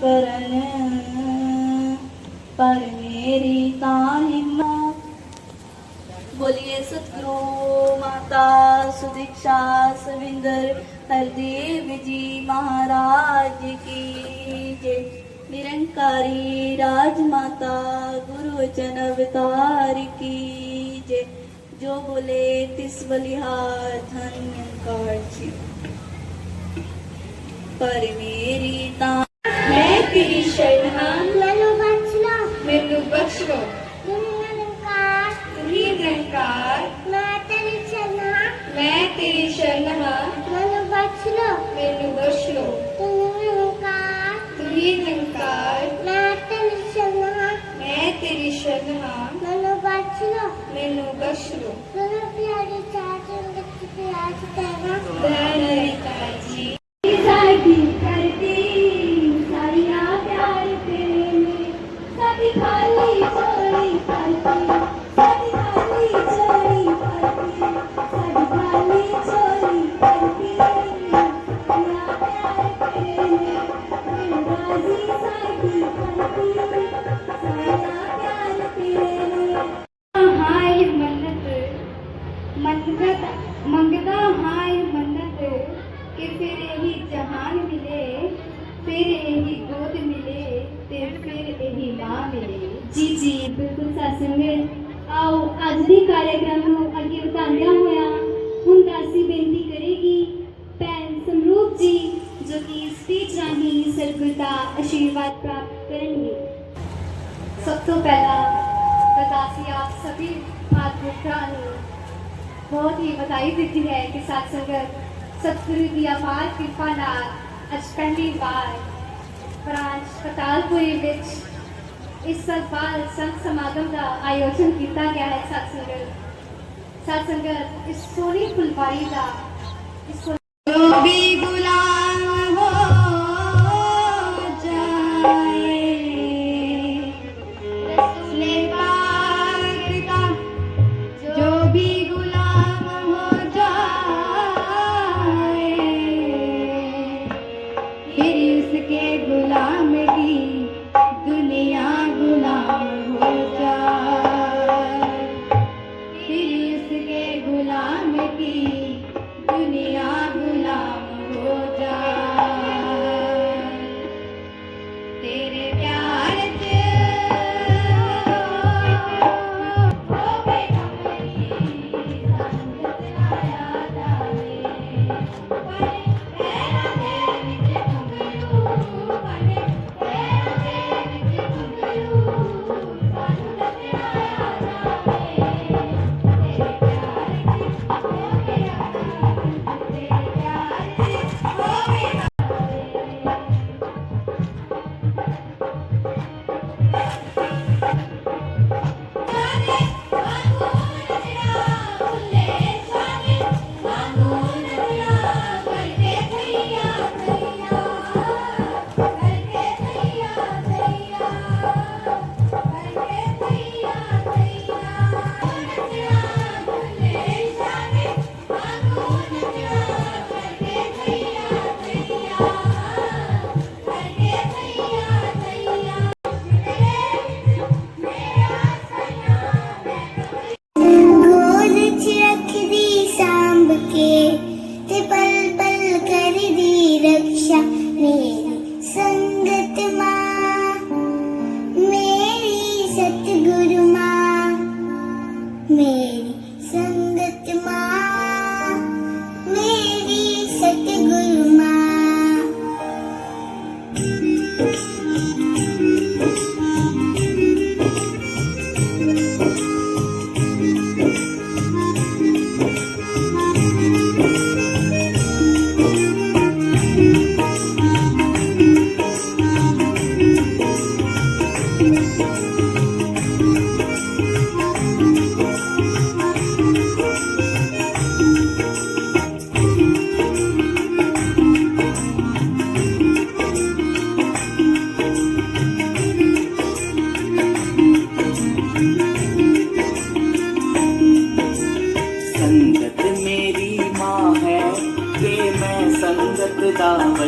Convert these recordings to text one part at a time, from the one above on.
करन पर मेरी तालिम बोलिए सतगुरु माता, सुदीक्षा, सविंदर, हरदेव जी महाराज की जय। निरंकारी राजमाता गुरु वचन अवतार की जय। जो बोले, तिस बलिहार धन्यकार जी पर मेरी ता तेरी शरण हाँ, ਮੈਨੂੰ ਬਚਣਾ मैनू बख्श लो ਦੁਨੀਆ ਨਿਕਾਰ तुम्ही निरंकार ਮੈਂ ਤੇਰੀ ਚਨਾ मैं तेरी शरण हाँ ਮੈਨੂੰ ਬਚਣਾ ਮੈਨੂੰ ਬਖਸ਼ ਲੋ ਦੁਨੀਆ ਨਿਕਾਰ ਤੁਹੀ ਨਿਰੰਕਾਰ ਮੈਂ ਤੇਰੀ ਚਨਾ ਮੈਂ ਤੇਰੀ ਸ਼ਰਨ ਹਾਂ ਮੈਨੂੰ ਬਚਣਾ ਮੈਨੂੰ ਬਖਸ਼ ਲੋ ਮੈਨੂੰ ਪਿਆਰੀ ਚਾਚੀ ਵਿੱਚ ਪਿਆਰ ਕਰਨਾ ਧੰਨਵਾਦ ਜੀ ਸਾਡੀ ਆਓ ਅੱਜ ਦੇ ਕਾਰਜਕ੍ਰਮ ਨੂੰ ਅੱਗੇ ਵਧਾਉਂਦਿਆਂ ਹੋਇਆ ਹੁਣ ਦਾਸੀ ਬੇਨਤੀ ਕਰੇਗੀ ਭੈਣ ਸਮਰੂਪ ਜੀ ਜੋ ਕਿ ਸਪੀਚ ਰਾਹੀਂ ਸਰਗੁਰ ਦਾ ਆਸ਼ੀਰਵਾਦ ਪ੍ਰਾਪਤ ਕਰਨਗੇ ਸਭ ਤੋਂ ਪਹਿਲਾਂ ਬਦਾਸੀ ਆਪ ਸਭੀ ਮਾਤ੍ਰਿਕਾ ਨੂੰ ਬਹੁਤ ਹੀ ਵਧਾਈ ਦਿੱਤੀ ਹੈ ਕਿ ਸਾਧ ਸੰਗਤ ਸਤਿਗੁਰੂ ਦੀ ਅਪਾਰ ਕਿਰਪਾ ਨਾਲ ਅੱਜ ਪਹਿਲੀ ਵਾਰ ਬ੍ਰਾਂਚ ਪਤਾਲਪੁਰੀ ਵਿੱਚ ਇਸ ਸਾਲ ਸੰਤ ਸਮਾਗਮ ਦਾ ਆਯੋਜਨ ਕੀਤਾ ਗਿਆ ਹੈ ਸਾਧ ਸੰਗਤ ਸਾਧ ਇਸ ਸੋਹਣੀ ਫੁਲਵਾਰੀ ਦਾ ਇਸ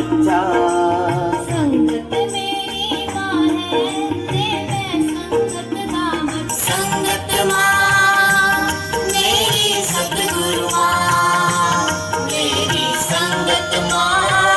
ਦਾ ਬੱਚਾ ਸੰਗਤ ਮੇਰੀ ਮਾਂ ਹੈ, ਤੇ ਮੈਂ ਸੰਗਤ ਦਾ ਬੱਚਾ ਸੰਗਤ ਮਾਂ, ਮੇਰੀ ਸਤਿਗੁਰੂ ਮਾਂ, ਮੇਰੀ ਸੰਗਤ ਮਾਂ।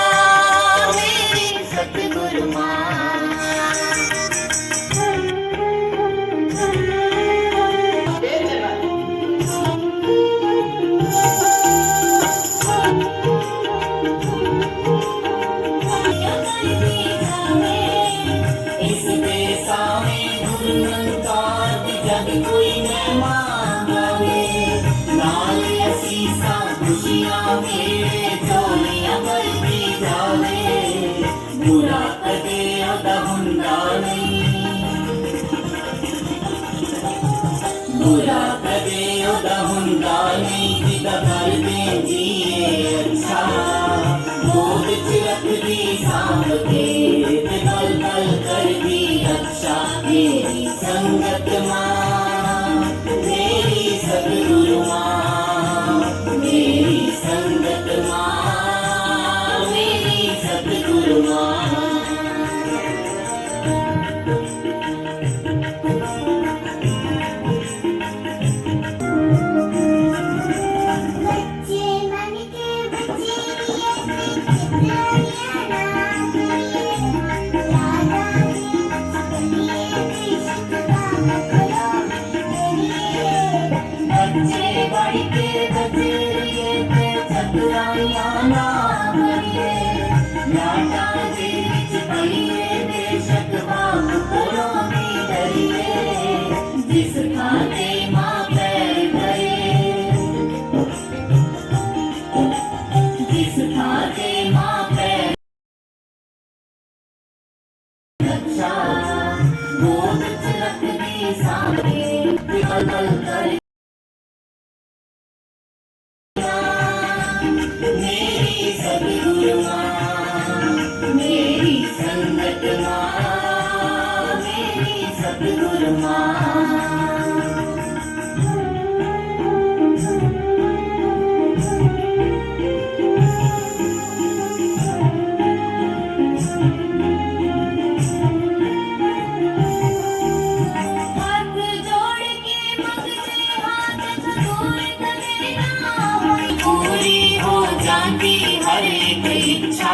ਹੋ ਜਾਂਦੀ ਹਰ ਇੱਛਾ।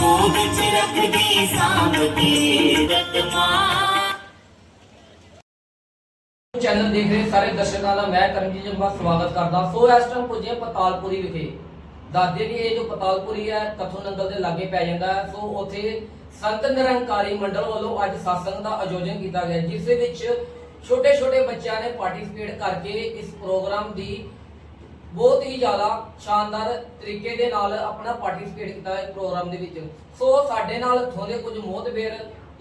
ਗੋਦ ਚ ਰੱਖਦੀ ਸਾਂਭ ਕੇ ਰਤਮਾ ਚੈਨਲ ਦੇਖ ਰਹੇ ਸਾਰੇ ਦਰਸ਼ਕਾਂ ਦਾ ਮੈਂ ਕਰਮਜੀਤ ਜੰਬਾ ਸਵਾਗਤ ਕਰਦਾ। ਸੋ ਇਸ ਟਾਈਮ ਪੁੱਜੇ ਪਤਾਲਪੁਰੀ ਵਿਖੇ। ਦੱਸਦੇ ਕਿ ਇਹ ਜੋ ਪਤਾਲਪੁਰੀ ਹੈ, ਕਥੂ ਨੰਗਲ ਦੇ ਲਾਗੇ ਪੈ ਜਾਂਦਾ ਹੈ। ਸੋ ਉੱਥੇ ਸੰਤ ਨਿਰੰਕਾਰੀ ਮੰਡਲ ਵੱਲੋਂ ਅੱਜ satsang ਦਾ ਆਯੋਜਨ ਕੀਤਾ ਗਿਆ, ਜਿਸ ਦੇ ਵਿੱਚ ਛੋਟੇ ਛੋਟੇ ਬੱਚਿਆਂ ਨੇ ਪਾਰਟਿਸਿਪੇਟ ਕਰਕੇ ਇਸ ਪ੍ਰੋਗਰਾਮ ਦੀ ਬਹੁਤ ਹੀ ਜ਼ਿਆਦਾ ਸ਼ਾਨਦਾਰ ਤਰੀਕੇ ਦੇ ਨਾਲ ਆਪਣਾ ਪਾਰਟਿਸਿਪੇਟ ਕੀਤਾ ਹੈ ਪ੍ਰੋਗਰਾਮ ਦੇ ਵਿੱਚ। ਸੋ ਸਾਡੇ ਨਾਲ ਇੱਥੋਂ ਦੇ ਕੁਝ ਮੋਹਤਬੇਰ,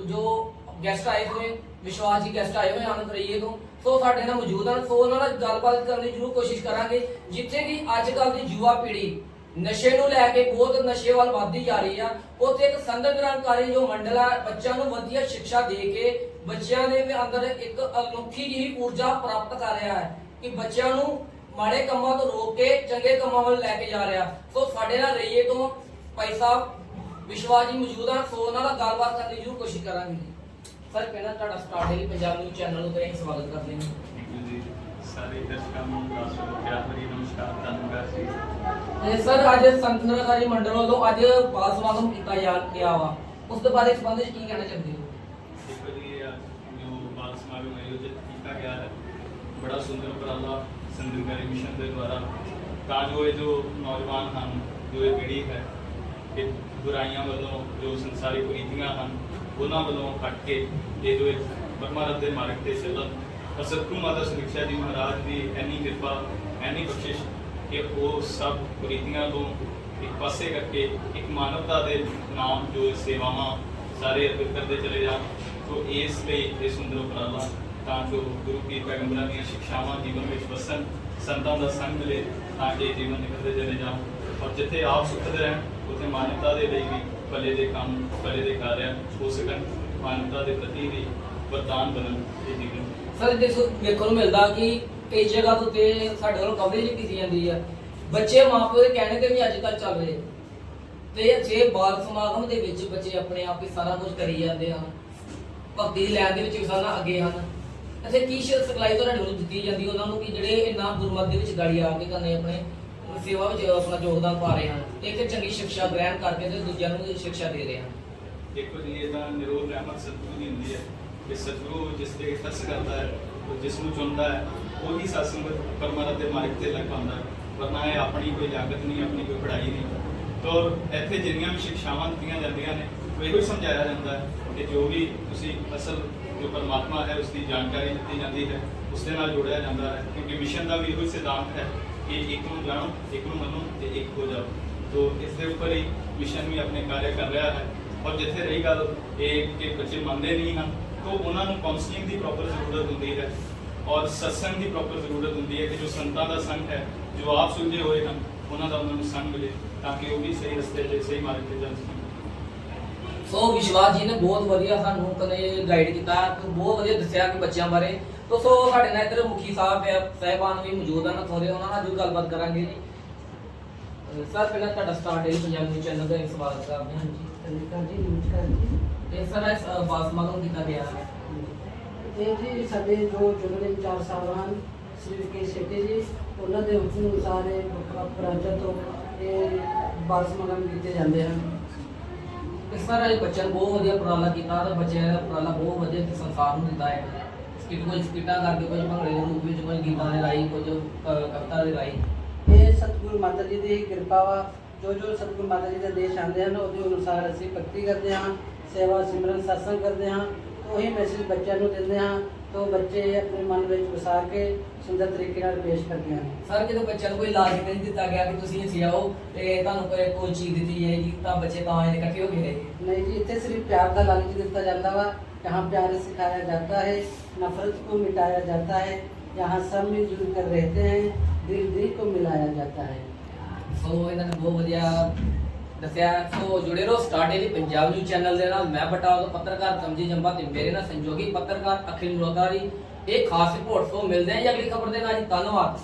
ਜੋ ਗੈਸਟ ਆਏ ਹੋਏ, ਵਿਸ਼ਵਾਸ ਜੀ ਗੈਸਟ ਆਏ ਹੋਏ ਹਨ ਕਰੀਏ ਤੋਂ। ਸੋ ਸਾਡੇ ਨਾਲ ਮੌਜੂਦ ਹਨ। ਸੋ ਉਹਨਾਂ ਨਾਲ ਗੱਲਬਾਤ ਕਰਨ ਦੀ ਜ਼ਰੂਰ ਕੋਸ਼ਿਸ਼ ਕਰਾਂਗੇ, ਜਿੱਥੇ ਕਿ ਅੱਜ ਕੱਲ ਦੀ ਯੁਵਾ ਪੀੜ੍ਹੀ ਨਸ਼ੇ ਨੂੰ ਲੈ ਕੇ ਬਹੁਤ ਨਸ਼ੇ ਵੱਲ ਵੱਧਦੀ ਜਾ ਰਹੀ ਆ। ਉੱਥੇ ਇੱਕ ਸੰਤ ਜੋ ਮੰਡਲ ਹੈ ਬੱਚਿਆਂ ਨੂੰ ਵਧੀਆ ਸਿੱਖਿਆ ਦੇ ਕੇ ਬੱਚਿਆਂ ਦੇ ਅੰਦਰ ਇੱਕ ਅਨੋਖੀ ਜਿਹੀ ਊਰਜਾ ਪ੍ਰਾਪਤ ਕਰ ਰਿਹਾ ਹੈ ਕਿ ਬੱਚਿਆਂ ਨੂੰ ਮਾੜੇ ਕੰਮਾਂ ਤੋਂ ਰੋਕ ਕੇ ਚੰਗੇ ਕੰਮਾਂ ਵੱਲ ਲੈ ਕੇ ਜਾ ਰਿਹਾ। ਸੋ ਸਾਡੇ ਨਾਲ ਰਹੀਏ ਤੋਂ। ਭਾਈ ਸਾਹਿਬ ਵਿਸ਼ਵਾਸ ਜੀ ਮੌਜੂਦ ਹਨ ਸੋ ਉਹਨਾਂ ਨਾਲ ਗੱਲਬਾਤ ਕਰਨ ਦੀ ਜ਼ਰੂਰ ਕੋਸ਼ਿਸ਼ ਕਰਾਂਗੇ। ਸਰ ਪਹਿਲਾਂ ਤੁਹਾਡਾ star daily Punjab news channel ਨੂੰ ਤੇ ਸਵਾਗਤ ਕਰਦੇ ਹਾਂ। ਜੀ। ਸਾਰੇ ਦਰਸ਼ਕਾਂ ਨੂੰ ਦਾਸੋ ਪਿਆਰ ਭਰੀ ਨਮਸਕਾਰ ਧੰਨਵਾਦ ਜੀ ਸਰ ਅੱਜ ਸੰਤ ਨਿਰੰਕਾਰੀ ਮੰਡਲ ਵੱਲੋਂ ਅੱਜ ਬਾਲ ਸਮਾਗਮ ਕੀਤਾ ਗਿਆ ਵਾ। ਉਸ ਦੇ ਬਾਰੇ ਸੰਬੰਧ ਵਿੱਚ ਕੀ ਕਹਿਣਾ ਚਾਹੁੰਦੇ ਹੋ? ਦੇਖੋ ਜੀ ਜੋ ਬਾਲ ਸਮਾਗਮ ਆਯੋਜਿਤ ਕੀਤਾ ਗਿਆ ਹੈ ਬੜਾ ਸੁੰਦਰ ਉਪਰਾਲਾ ਸੰਦਰਗਾਰੀ ਮਿਸ਼ਨ ਦੇ ਦੁਆਰਾ ਤਾਂ ਜੋ ਇਹ ਜੋ ਨੌਜਵਾਨ ਹਨ, ਜੋ ਇਹ ਪੀੜ੍ਹੀ ਹੈ, ਇਹ ਬੁਰਾਈਆਂ ਵੱਲੋਂ ਜੋ ਸੰਸਾਰਿਕ ਕੁਰੀਤੀਆਂ ਹਨ, ਉਹਨਾਂ ਵੱਲੋਂ ਹਟ ਕੇ ਇਹ ਜੋ ਇੱਕ ਪਰਮਾਰਥ ਦੇ ਮਾਰਗ ਤੇ ਚੱਲਣ। ਪਰ ਸਤਿਗੁਰੂ ਮਾਤਾ ਸੁਰਿਕਸ਼ਾ ਜੀ ਮਹਾਰਾਜ ਦੀ ਐਨੀ ਕਿਰਪਾ ਐਨੀ ਬਖਸ਼ਿਸ਼ ਕਿ ਉਹ ਸਭ ਕੁਰੀਤੀਆਂ ਤੋਂ ਇੱਕ ਪਾਸੇ ਕਰਕੇ ਇੱਕ ਮਾਨਵਤਾ ਦੇ ਨਾਮ ਜੋ ਸੇਵਾਵਾਂ ਸਾਰੇ ਅਰਪਿਤ ਕਰਦੇ ਚਲੇ ਜਾਣ, ਸੋ ਇਸ ਲਈ ਇਹ ਸੁੰਦਰ ਉਪਰਾਲਾ ਤਾਂ ਜੋ ਗੁਰੂ ਪੀਰ ਪੈਗੰਬਰਾਂ ਦੀਆਂ ਸਿੱਖਿਆਵਾਂ ਜੀਵਨ ਵਿੱਚ ਵਸਣ, ਸੰਤਾਂ ਦਾ ਸੰਗ ਮਿਲੇ, ਤਾਂ ਕਿ ਜੀਵਨ ਨਿਕਲਦੇ ਚਲੇ ਜਾਣ। ਔਰ ਜਿੱਥੇ ਆਪ ਸੁਖਦ ਰਹਿਣ, ਉੱਥੇ ਮਾਨਵਤਾ ਦੇ ਲਈ ਵੀ ਭਲੇ ਦੇ ਕੰਮ, ਭਲੇ ਦੇ ਕਾਰਿਆ ਹੋ ਸਕਣ। ਮਾਨਵਤਾ ਦੇ ਪ੍ਰਤੀ ਵੀ ਵਰਦਾਨ ਬਣਨ ਇਹ ਜੀਵਨ। ਸਰ ਦੇਖੋ ਵੇਖਣ ਨੂੰ ਮਿਲਦਾ ਕਿ ਕਈ ਜਗ੍ਹਾ ਤੋਂ ਤੇ ਸਾਡੇ ਵੱਲੋਂ ਕਵਰੇਜ ਕੀਤੀ ਜਾਂਦੀ ਹੈ ਬੱਚੇ ਮਾਪਿਓ ਦੇ ਕਹਿਣੇ ਤੇ ਵੀ ਅੱਜ ਕੱਲ੍ਹ ਚੱਲ ਰਹੇ ਤੇ ਜੇ ਬਾਲ ਸਮਾਗਮ ਦੇ ਵਿੱਚ ਬੱਚੇ ਆਪਣੇ ਆਪ ਹੀ ਸਾਰਾ ਕੁਝ ਕਰੀ ਜਾਂਦੇ ਹਨ ਭਗਤੀ ਦੀ ਲੈਣ ਦੇ ਵਿੱਚ ਵੀ ਸਾਰਾ ਅੱਗੇ ਹਨ। ਇੱਥੇ ਕੀ ਸ਼- ਸਿਖਲਾਈ ਤੁਹਾਡੇ ਵੱਲੋਂ ਦਿੱਤੀ ਜਾਂਦੀ ਉਹਨਾਂ ਨੂੰ ਕਿ ਜਿਹੜੇ ਇੰਨਾ ਗੁਰਮਤ ਦੇ ਵਿੱਚ ਗਾੜੀ ਆ ਕੇ ਕਰਨੇ ਆਪਣੇ ਸੇਵਾ ਵਿੱਚ ਆਪਣਾ ਯੋਗਦਾਨ ਪਾ ਰਹੇ ਹਨ ਇੱਕ ਚੰਗੀ ਸਿੱਖਿਆ ਗ੍ਰਹਿਣ ਕਰਕੇ ਤੇ ਦੂਜਿਆਂ ਨੂੰ ਵੀ ਸਿੱਖਿਆ ਦੇ ਰਹੇ ਹਨ? ਦੇਖੋ ਜੀ ਇਹ ਤਾਂ ਨਿਰੋਲ ਰਹਿਮਤ ਸਤਿਗੁਰੂ ਦੀ ਹੁੰਦੀ ਹੈ ਕਿ ਸਤਿਗੁਰੂ ਜਿਸ ਤੇ ਫਸ ਕਰਦਾ ਹੈ, ਉਹ ਜਿਸ ਨੂੰ ਚੁਣਦਾ ਹੈ, ਉਹੀ ਸਤਸੰਗ ਪਰਮਾਰਥ ਦੇ ਮਾਰਗ ਤੇ ਲੱਗ ਪਾਉਂਦਾ ਹੈ, ਵਰਨਾ ਇਹ ਆਪਣੀ ਕੋਈ ਲਾਗਤ ਨਹੀਂ, ਆਪਣੀ ਕੋਈ ਪੜ੍ਹਾਈ ਨਹੀਂ। ਤੋ ਇੱਥੇ ਜਿੰਨੀਆਂ ਵੀ ਸਿੱਖਿਆਵਾਂ ਦਿੱਤੀਆਂ ਜਾਂਦੀਆਂ ਨੇ, ਉਹ ਇਹੋ ਹੀ ਸਮਝਾਇਆ ਜਾਂਦਾ ਹੈ ਕਿ ਜੋ ਵੀ ਤੁਸੀਂ ਅਸਲ ਜੋ ਪਰਮਾਤਮਾ ਹੈ ਉਸ ਦੀ ਜਾਣਕਾਰੀ ਦਿੱਤੀ ਜਾਂਦੀ ਹੈ ਉਸ ਦੇ ਨਾਲ ਜੋੜਿਆ ਜਾਂਦਾ ਹੈ, ਕਿਉਂਕਿ ਮਿਸ਼ਨ ਦਾ ਵੀ ਇਹੋ ਹੀ ਸਿਧਾਂਤ ਹੈ ਕਿ ਇੱਕ ਨੂੰ ਜਾਣੋ, ਇੱਕ ਨੂੰ ਮੰਨੋ ਤੇ ਇੱਕ ਹੋ ਜਾਓ। ਤੋ ਇਸ ਦੇ ਉੱਪਰ ਹੀ ਮਿਸ਼ਨ ਵੀ ਆਪਣੇ ਕਾਰਜ ਕਰ ਰਿਹਾ ਹੈ। ਔਰ ਜਿੱਥੇ ਰਹੀ ਗੱਲ ਇਹ ਕਿ ਬੱਚੇ ਮੰਨਦੇ ਨਹੀਂ ਹਨ, ਤਾਂ ਉਹਨਾਂ ਨੂੰ ਕਾਉਂਸਲਿੰਗ ਦੀ ਪ੍ਰੋਪਰ ਜ਼ਰੂਰਤ ਹੁੰਦੀ ਹੈ। ਔਰ ਸਤਸੰਗ ਦੀ ਪ੍ਰੋਪਰ ਜ਼ਰੂਰਤ ਹੁੰਦੀ ਹੈ ਕਿ ਜੋ ਸੰਤਾਂ ਦਾ ਸੰਗ ਹੈ, ਜੋ ਆਪ ਸੁਲਝੇ ਹੋਏ ਹਨ, ਉਹਨਾਂ ਦਾ ਉਹਨਾਂ ਨੂੰ ਸੰਗ ਮਿਲੇ, ਤਾਂ ਕਿ ਉਹ ਵੀ ਸਹੀ ਰਸਤੇ ਤੇ ਸਹੀ ਮਾਰਗ ਤੇ ਜਾ ਸਕਣ। ਸੋ ਵਿਸ਼ਵਾਸ ਜੀ ਨੇ ਬਹੁਤ ਵਧੀਆ ਸਾਨੂੰ ਕਨੇ ਗਾਈਡ ਕੀਤਾ ਤੇ ਬਹੁਤ ਵਧੀਆ ਦੱਸਿਆ ਕਿ ਬੱਚਿਆਂ ਬਾਰੇ। ਤੋ ਸੋ ਸਾਡੇ ਨਾਲ ਇੱਧਰ ਮੁਖੀ ਸਾਹਿਬ ਹੈ ਸਹਿਬਾਨ ਵੀ ਮੌਜੂਦ ਹਨ ਥੋੜੇ ਉਹਨਾਂ ਨਾਲ ਵੀ ਗੱਲਬਾਤ ਕਰਾਂਗੇ ਜੀ। ਅਹ ਸਰ ਪਹਿਲਾਂ ਤੁਹਾਡਾ ਸਟਾਰਟ ਹੈ ਪੰਜਾਬ ਚੈਨਲ ਦਾ ਇੱਕ ਸਵਾਗਤ ਕਰਦੇ ਹਾਂ ਜੀ। ਨਮਸਕਾਰ ਜੀ ਨਮਸਕਾਰ ਜੀ। ਤੇ ਸਰ ਇਸ ਬਾਲ ਸਮਾਗਮ ਕੀਤਾ ਗਿਆ ਹੈ। ਇਹ ਜੀ ਸਾਡੇ ਜੋ ਜੁਗਲੇ ਚਾਰ ਸਾਹਿਬ ਹਨ ਸ੍ਰੀ ਕੇ ਸ਼ੇਟੀ ਜੀ ਉਹਨਾਂ ਦੇ ਹੁਕਮ ਅਨੁਸਾਰ ਇਹ ਵੱਖ-ਵੱਖ ਬ੍ਰਾਂਚਾਂ ਤੋਂ ਇਹ ਬਾਲ ਸਮਾਗਮ ਕੀਤੇ ਜਾਂਦੇ ਹਨ। ਇਸ ਸਰ ਇਹ ਬੱਚਿਆਂ ਨੇ ਬਹੁਤ ਵਧੀਆ ਉਪਰਾਲਾ ਕੀਤਾ ਤੇ ਬੱਚਿਆਂ ਦਾ ਉਪਰਾਲਾ ਬਹੁਤ ਵਧੀਆ ਤੇ ਸੰਸਾਰ ਨੂੰ ਦਿੱਤਾ ਹੈ। ਸਕਿੱਟ ਕੋਈ ਸਕਿੱਟਾਂ ਕਰਕੇ ਕੁਝ ਭੰਗੜੇ ਦੇ ਰੂਪ ਵਿੱਚ ਕੁਝ ਗੀਤਾਂ ਦੇ ਰਾਹੀਂ ਕੁਝ ਅਹ, ਕਵਿਤਾ ਦੇ ਰਾਹੀਂ। ਇਹ ਸਤਿਗੁਰੂ ਮਾਤਾ ਜੀ ਦੀ ਕਿਰਪਾ ਵਾ। ਜੋ ਜੋ ਸਤਿਗੁਰੂ ਮਾਤਾ ਜੀ ਦੇ ਦੇਸ਼ ਆਉਂਦੇ ਹਨ ਉਹਦੇ ਅਨੁਸਾਰ ਅਸੀਂ ਭਗਤੀ ਕਰਦੇ ਹਾਂ ਸੇਵਾ ਸਿਮਰਨ ਸਤਸੰਗ ਕਰਦੇ ਹਾਂ। ਉਹੀ ਮੈਸੇਜ ਬੱਚਿਆਂ ਨੂੰ ਦਿੰਦੇ ਹਾਂ। ਤੋਂ ਬੱਚੇ ਆਪਣੇ ਮਨ ਵਿੱਚ ਵਸਾ ਕੇ ਸੁੰਦਰ ਤਰੀਕੇ ਨਾਲ ਪੇਸ਼ ਕਰਦੇ ਹਨ ਸਰ ਜਦੋਂ ਬੱਚਿਆਂ ਨੂੰ ਕੋਈ ਲਾਲਚ ਨਹੀਂ ਦਿੱਤਾ ਗਿਆ ਕਿ ਤੁਸੀਂ ਇੱਥੇ ਆਓ ਤੇ ਤੁਹਾਨੂੰ ਕੋਈ ਕੋਈ ਚੀਜ਼ ਦਿੱਤੀ ਜਾਏਗੀ ਤਾਂ ਬੱਚੇ ਤਾਂ ਇਹਦੇ ਇਕੱਠੇ ਹੋ ਕੇ ਰਹੇ नहीं जी इतने सिर्फ प्यार का लालच दिता जाता वा यहाँ प्यार सिखाया जाता है नफरत को मिटाया जाता है यहाँ सब मिलजुल कर रहते हैं दिल दिल को मिलाया जाता है ਸੋ ਇਹਨਾਂ ਨੇ ਬਹੁਤ ਵਧੀਆ ਦੱਸਿਆ, ਸੋ ਜੁੜੇ ਰਹੋ star daily Punjab news channel ਦੇ ਨਾਲ। ਮੈਂ ਬਟਾਲ ਤੋਂ ਪੱਤਰਕਾਰ ਕਮਜੀ ਜੰਬਾ ਤੇ ਮੇਰੇ ਨਾਲ ਸੰਯੋਗੀ ਪੱਤਰਕਾਰ ਅਖਿਲ ਮੁਰਾਦਾਰੀ। ਇਹ ਖਾਸ ਰਿਪੋਰਟ, ਸੋ ਮਿਲਦੇ ਹਾਂ ਜੀ ਅਗਲੀ ਖਬਰ ਦੇ ਨਾਲ ਜੀ। ਧੰਨਵਾਦ।